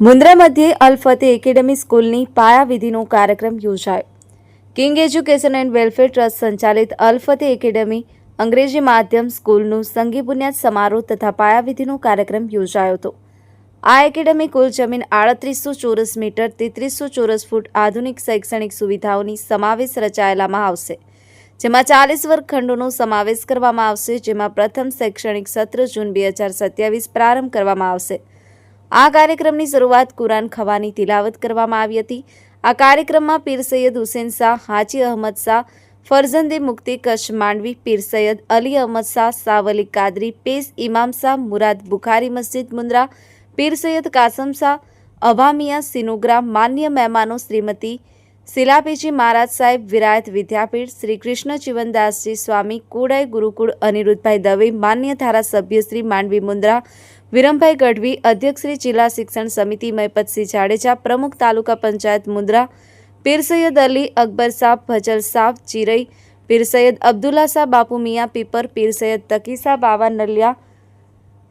મુન્દ્રા મધ્યે અલફતે એકેડેમી સ્કૂલની પાયાવિધિનો કાર્યક્રમ યોજાયો. King education and welfare trust સંચાલિત અલફતે એકેડેમી અંગ્રેજી માધ્યમ સ્કૂલનું સંઘી બુનિયાદ સમારોહ તથા પાયાવિધિનો કાર્યક્રમ યોજાયો હતો. આ એકેડેમી કુલ જમીન આડત્રીસો ચોરસ મીટર તેત્રીસો ચોરસ ફૂટ આધુનિક શૈક્ષણિક સુવિધાઓની સમાવેશ રચાયેલામાં આવશે. જેમાં ચાલીસ વર્ગખંડોનો સમાવેશ કરવામાં આવશે, જેમાં પ્રથમ શૈક્ષણિક સત્ર જૂન બે હજાર સત્યાવીસ પ્રારંભ કરવામાં આવશે. આ કાર્યક્રમની શરૂઆત કુરાન ખવાની તિલાવત કરવામાં આવી હતી. આ કાર્યક્રમમાં પીર સૈયદ હુસેન શાહ, હાજી અહમદ શાહ ફરઝંદે મુક્તિ કચ્છ માંડવી, પીર સૈયદ અલી અહમદ શાહ સાવલી કાદરી, પેશ ઇમામ શાહ, મુરાદ બુખારી મસ્જિદ મુન્દ્રા, પીર સૈયદ કાસમ શાહ અભામિયા સિનુગ્રા માન્ય મહેમાનો શ્રીમતી શિલાપીજી મહારાજ સાહેબ વિરાયત વિદ્યાપીઠ, શ્રી કૃષ્ણ જીવનદાસજી સ્વામી, કુડાઈ ગુરુકુળ અનિરુદ્ધભાઈ દવે, માન્ય ધારાસભ્ય શ્રી માંડવી મુન્દ્રા, વિરમભાઈ ગઢવી, અધ્યક્ષ શ્રી જિલ્લા શિક્ષણ સમિતિ મયપતસિંહ જાડેજા, પ્રમુખ તાલુકા પંચાયત મુન્દ્રા, પીર સૈયદ અલી અકબર સાબ, ભજલ સાબ, ચિરઈ, પીર સૈયદ અબ્દુલ્લા શાહ બાપુ મિયા પીપર, પીર સૈયદ તકીસા બાવા નલિયા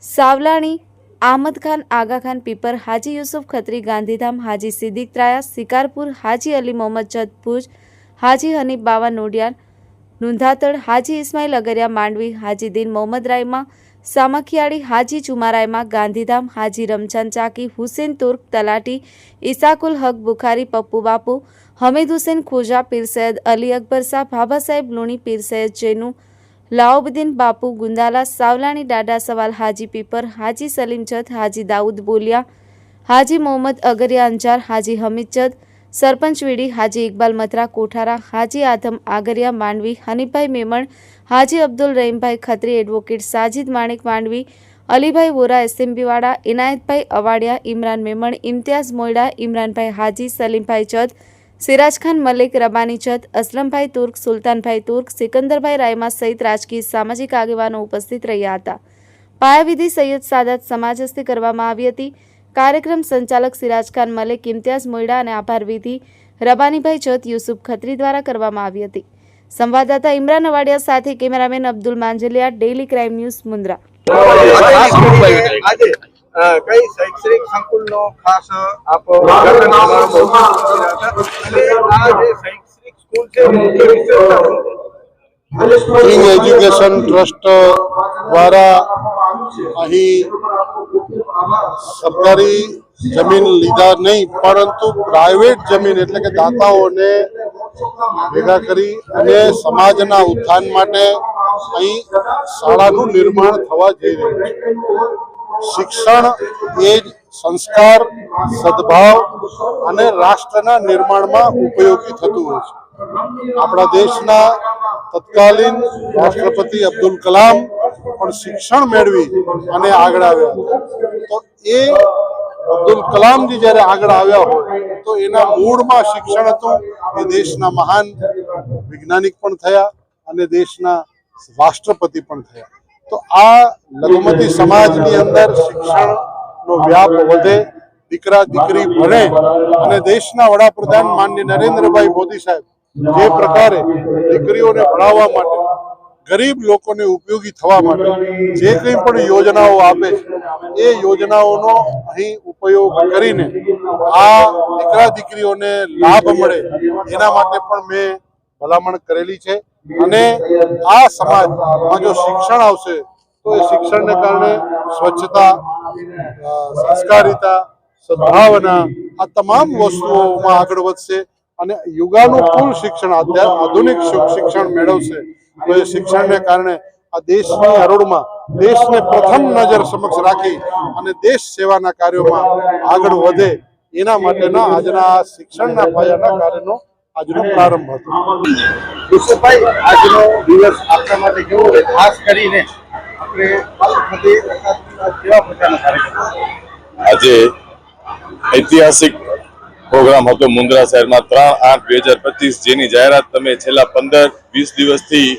સાવલાણી આહમદ ખાન, આગા ખાન, પીપર, હાજી યુસુફ, ખત્રી, ગાંધીધામ, હાજી સિદ્દીક ત્રાયા શિકારપુર હાજી અલી મોહમ્મદ જતભુજ હાજી હનીફ બાવા નોડિયાન નુંધાતડ હાજી ઇસ્માઇલ અગરિયા માંડવી, હાજી દીન મોહમ્મદ રાયમાં, સામખિયાળી, હાજી ચુમારાયમાં ગાંધીધામ, હાજી રમજાન ચાકી, હુસેન તુર્ક, તલાટી, ઇસાકુલ હક, બુખારી, પપ્પુ બાપુ, હમીદ હુસેન ખુજા, પીર સૈયદ અલી અકબર શાહ બાબા સાહેબ લુણી, પીર સૈયદ જૈનુ લાઉબદ્દીન બાપુ, ગુંદાલા, સાવલાણી દાડા સવાલ, હાજી પીપર, હાજી સલીમ જત, હાજી દાઉદ બોલિયા, હાજી મોહમ્મદ અગરિયા અંજાર, હાજી હમીદ જત, સરપંચ વીડી, હાજી ઇકબાલ મથરા, કોઠારા, હાજી આધમ આગરિયા માંડવી હનીફભાઈ મેમણ, હાજી અબ્દુલ રહીમભાઈ ખત્રી, એડવોકેટ સાજિદ માણેક માંડવી, અલીભાઈ વોરા, એસએમબીવાળા, ઇનાયતભાઈ અવાડિયા, ઇમરાન મેમણ, ઇમ્તિયાઝ મોયડા, ઇમરાનભાઈ હાજી, સલીમભાઈ જત સિરાજખાન, મલિક, રબાની જત અસલમભાઈ તુર્ક, સુલતાનભાઈ તુર્ક, સિકંદરભાઈ રાયમા સહિત રાજકીય સામાજિક આગેવાનો ઉપસ્થિત રહ્યા હતા. પાયાવિધિ સૈયદ સાદાત સમાજ હસ્તે કરવામાં આવી હતી. કાર્યક્રમ સંચાલક સિરાજખાન, મલિક, ઇમ્તિયાઝ મોયડા અને આભાર વિધિ રબાનીભાઈ જત યુસુફ ખત્રી દ્વારા કરવામાં આવી હતી. સંવાદદાતા ઇમરાન અવાડિયા સાથે cameraman Abdul Manjaliya, daily crime news Mundra. કઈ શૈક્ષણિક સંકુલનો ખાસ આપ આ જે શૈક્ષણિક સ્કૂલ છે? કિંગ એજ્યુકેશન ટ્રસ્ટ દ્વારા અહીં સરકારી જમીન લીધા નહીં, પરંતુ પ્રાઇવેટ જમીન એટલે કે દાતાઓને ભેગા કરી અને સમાજના ઉત્થાન માટે અહીં શાળાનું નિર્માણ થવા જઈ રહ્યું છે શિક્ષણ એ જ સંસ્કાર, સદભાવ અને રાષ્ટ્રના નિર્માણમાં ઉપયોગી થતું હોય છે. આપણા દેશના તત્કાલીન રાષ્ટ્રપતિ અબ્દુલ કલામ પણ શિક્ષણ મેળવી અને આગળ આવ્યા. તો એ અબ્દુલ કલામજી જ્યારે આગળ આવ્યા હોય, તો એના મૂળમાં શિક્ષણ હતું. એ દેશના મહાન વૈજ્ઞાનિક પણ થયા અને દેશના રાષ્ટ્રપતિ પણ થયા. તો આ લઘુમતી સમાજની અંદર શિક્ષણનો વ્યાપ વધે, દીકરા, દીકરી ભણે અને દેશના વડાપ્રધાન માનનીય નરેન્દ્રભાઈ મોદી સાહેબ જે પ્રકારે દીકરીઓને ભણાવવા માટે, ગરીબ લોકોને ઉપયોગી થવા માટે જે કંઈ પણ યોજનાઓ આપે છે, એ યોજનાઓનો અહીં ઉપયોગ કરીને આ દીકરા, દીકરીઓને લાભ મળે, એના માટે પણ મેં ભલામણ કરેલી છે. અને આ સમાજમાં જો શિક્ષણ આવશે, તો એ શિક્ષણને કારણે સ્વચ્છતા સંસ્કારિતા, સદભાવના, આ તમામ વસ્તુઓમાં આગળ વધશે અને યુગાનુકૂળ શિક્ષણ આધુનિક શિક્ષણ મેળવશે. તો એ શિક્ષણને કારણે આ દેશની હરોળમાં, દેશને પ્રથમ નજર સમક્ષ રાખી અને દેશ સેવાના કાર્યોમાં આગળ વધે. એના માટેના આજના શિક્ષણના પાયાના કાર્યનો આજનો પ્રારંભ હતો. યુસુફભાઈ આજનો દિવસ આપણા માટે કેવો છે? ખાસ કરીને આપણે કેવા પ્રકારના કાર્યક્રમ? આજે ઐતિહાસિક પ્રોગ્રામ હતો મુન્દ્રા શહેરમાં ત્રણ આઠ બે હજાર પચીસ જેની જાહેરાત તમે છેલ્લા પંદર વીસ દિવસથી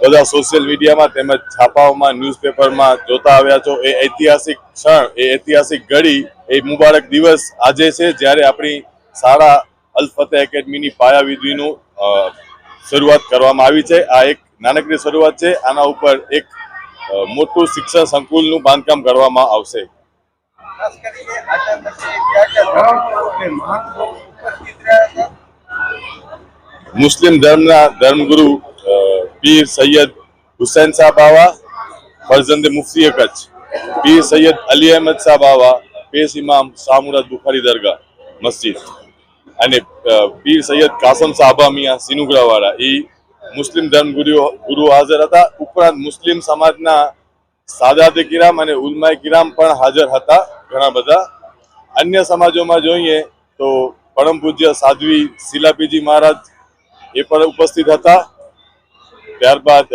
બધા સોશિયલ મીડિયામાં તેમજ છાપાઓમાં ન્યૂઝપેપરમાં જોતા આવ્યા છો. એ ઐતિહાસિક ક્ષણ એ ઐતિહાસિક ઘડી એ મુબારક દિવસ આજે છે. જ્યારે આપણી શાળા અલ ફતેહ એકેડમીની પાયાવિધિનું શરૂઆત કરવામાં આવી છે. આ એક નાનકડી શરૂઆત છે. આના ઉપર એક મોટું શિક્ષણ સંકુલનું બાંધકામ કરવામાં આવશે. મુસ્લિમ ધર્મના ધર્મગુરુ પીર સૈયદ હુસૈન શાહ બાવા ફરજંદે મુફ્તી કચ્છ પીર સૈયદ અલી અહેમદ શાહ આવા પેશ ઇમામ શાહમુરાદ બુખારી દરગાહ મસ્જિદ. અને પીર સૈયદ કાસમ સાહબા મિયા સિનુગ્રાવાળા, એ મુસ્લિમ ધર્મગુરુઓ ગુરુ હાજર હતા. ઉપરાંત મુસ્લિમ સમાજના સાદાતે કિરામ અને ઉલમાએ કિરામ પણ હાજર હતા ઘણા બધા. અન્ય સમાજોમાં જોઈએ તો પરમ પૂજ્ય સાધ્વી શિલાપીજી મહારાજ એ પણ ઉપસ્થિત હતા. ત્યારબાદ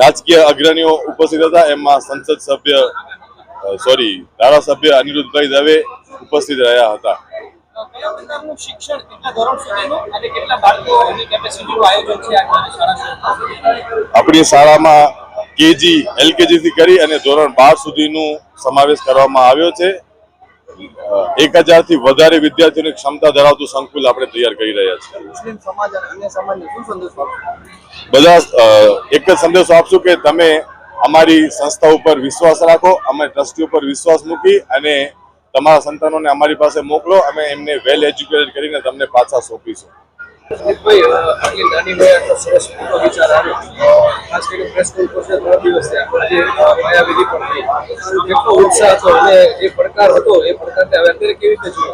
રાજકીય અગ્રણીઓ ઉપસ્થિત હતા. એમાં સંસદ સભ્ય સોરી, ધારાસભ્ય અનિરુદ્ધભાઈ દવે ઉપસ્થિત રહ્યા હતા. કયા પ્રકારનું શિક્ષણ કેટલા ધોરણ સુધીનું અને કેટલા બાળકોની કેપેસિટીનું આયોજન છે આ શાળા આપણી શાળામાં કેજી એલકેજી થી કરી અને ધોરણ બાર સુધીનું સમાવેશ કરવામાં આવ્યો છે. એક હજારથી વધારે વિદ્યાર્થીઓની ક્ષમતા ધરાવતું સંકુલ આપણે તૈયાર કરી રહ્યા છીએ. મુસ્લિમ સમાજ અને અન્ય સમાજને શું સંદેશો આપશો? બધા એક જ સંદેશો આપશું કે તમે અમારી સંસ્થા ઉપર વિશ્વાસ રાખો અમે ટ્રસ્ટી ઉપર વિશ્વાસ મૂકી અને તમારા સંતાનોને અમારી પાસે મોકલો, અમે એમને વેલ એજ્યુકેટેડ કરીને તમને પાછા સોંપીશું. આટલો સરસ મોટો વિચાર આવ્યો. ખાસ કરીને ત્રણ દિવસ કેટલો ઉત્સાહ હતો અને એ પડકાર હતો, એ પડકારને હવે અત્યારે કેવી રીતે છો?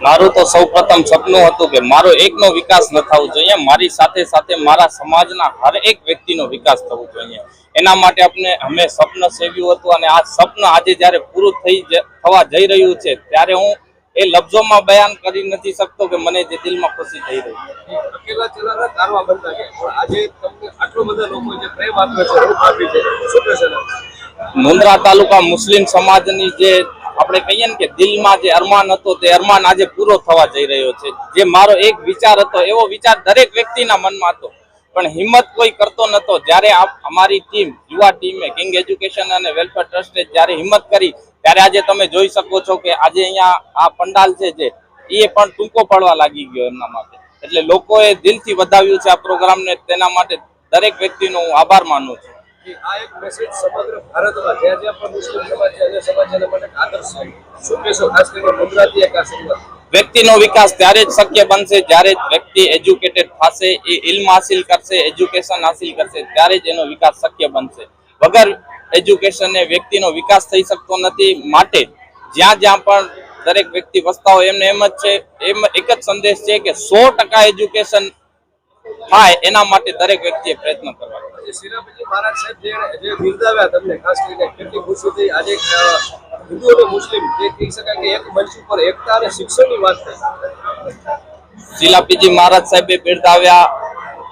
મારું તો સૌ પ્રથમ સપનું હતું કે મારો એકનો વિકાસ ન થવો જોઈએ મારી સાથે સાથે મારા સમાજના હર એક વ્યક્તિનો વિકાસ થવો જોઈએ એના માટે આપણે અમે સ્વપ્ન સેવ્યું હતું અને આ સ્વપ્ન આજે જ્યારે પૂરું થઈ થવા જઈ રહ્યું છે ત્યારે હું એ લફ્ઝોમાં બયાન કરી નથી શકતો કે મને જે દિલમાં ખુશી થઈ રહી? મુન્દ્રા તાલુકા મુસ્લિમ સમાજની જે આપણે કહીએ ને કે દિલમાં જે અરમાન હતો તે અરમાન આજે પૂરો થવા જઈ રહ્યો છે. જે મારો એક વિચાર હતો, એવો વિચાર દરેક વ્યક્તિના મનમાં હતો. પણ હિંમત કોઈ કરતો નતો જ્યારે અમારી ટીમ યુવા ટીમે કિંગ એજ્યુકેશન અને વેલફેર ટ્રસ્ટે જ્યારે હિંમત કરી, ત્યારે આજે તમે જોઈ શકો છો કે આજે અહીંયા આ પંડાલ છે જે એ પણ ટૂંકો પડવા લાગી ગયો એમના માટે. એટલે લોકોએ દિલથી વધાવ્યું છે આ પ્રોગ્રામને તેના માટે દરેક વ્યક્તિનો હું આભાર માનું છું. આ એક મેસેજ સમગ્ર ભારતમાં જ્યાં જ્યાં પણ મુસ્લિમ સમાજ છે, અન્ય સમાજ એના માટે આદર્શ શું કહેશો ખાસ કરીને ગુજરાતી એક આ વ્યક્તિનો વિકાસ ત્યારે જ શક્ય બનશે જ્યારે વ્યક્તિ એજ્યુકેટેડ થશે, એ ઇલ્મ હાસિલ કરશે એજ્યુકેશન હાસિલ કરશે, ત્યારે જ એનો વિકાસ શક્ય બનશે. વગર એજ્યુકેશનને વ્યક્તિનો વિકાસ થઈ શકતો નથી, માટે જ્યાં જ્યાં પણ દરેક વ્યક્તિ વસતા હોય એમને એમ જ છે, એમ એક જ સંદેશ છે કે સો ટકા એજ્યુકેશન થાય એના માટે દરેક વ્યક્તિએ પ્રયત્ન કરવા. શ્રીરામજી મહારાજ સાહેબ જે જે બિરદાવ્યા તમને ખાસ કરીને કેટલી ખુશી થઈ આજે હિન્દુ અને મુસ્લિમ જે કહી શકાય કે એક મંચ ઉપર એકતા અને શિક્ષણની વાત થઈ. શિલાપીજી મહારાજ સાહેબે બિરદાવ્યા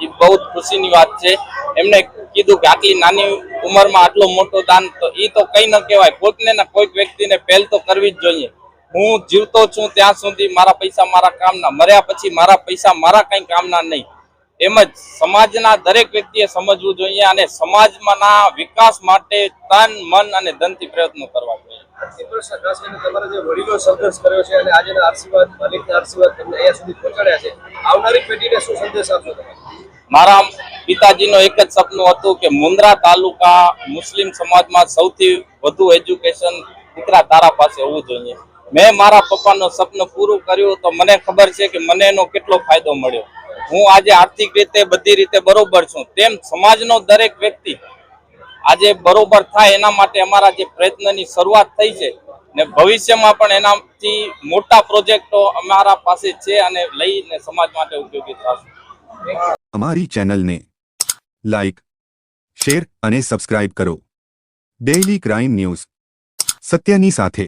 એ બહુ ખુશીની વાત છે. એમણે કીધું કે આટલી નાની ઉંમરમાં આટલો મોટો દાન તો એ તો કઈ ન કહેવાય કોઈકને ને કોઈક વ્યક્તિને પહેલ તો કરવી જ જોઈએ. હું જીવતો છું ત્યાં સુધી મારા પૈસા મારા કામના મર્યા પછી મારા પૈસા મારા કઈ કામના નહીં. એમ જ સમાજના દરેક વ્યક્તિએ સમજવું જોઈએ અને સમાજમાંના વિકાસ માટે તન મન અને ધનથી પ્રયત્નો કરવા જોઈએ. મારા પિતાજીનો એક જ સપનું હતું કે મુન્દ્રા તાલુકા મુસ્લિમ સમાજમાં સૌથી વધુ એજ્યુકેશન દીકરા તારા પાસે હોવું જોઈએ. મેં મારા પપ્પાનું સપનું પૂરું કર્યું તો મને ખબર છે કે મને એનો કેટલો ફાયદો મળ્યો. હું આજે આર્થિક રીતે બધી રીતે બરોબર છું. તેમ સમાજનો દરેક વ્યક્તિ આજે બરોબર થાય એના માટે અમારા જે પ્રયત્નની શરૂઆત થઈ છે ને ભવિષ્યમાં પણ એનાથી મોટા પ્રોજેક્ટો અમારા પાસે છે અને લઈને સમાજ માટે ઉપયોગી થશે. અમારી ચેનલને લાઈક, શેર અને સબસ્ક્રાઇબ કરો. Daily crime news. સત્યની સાથે.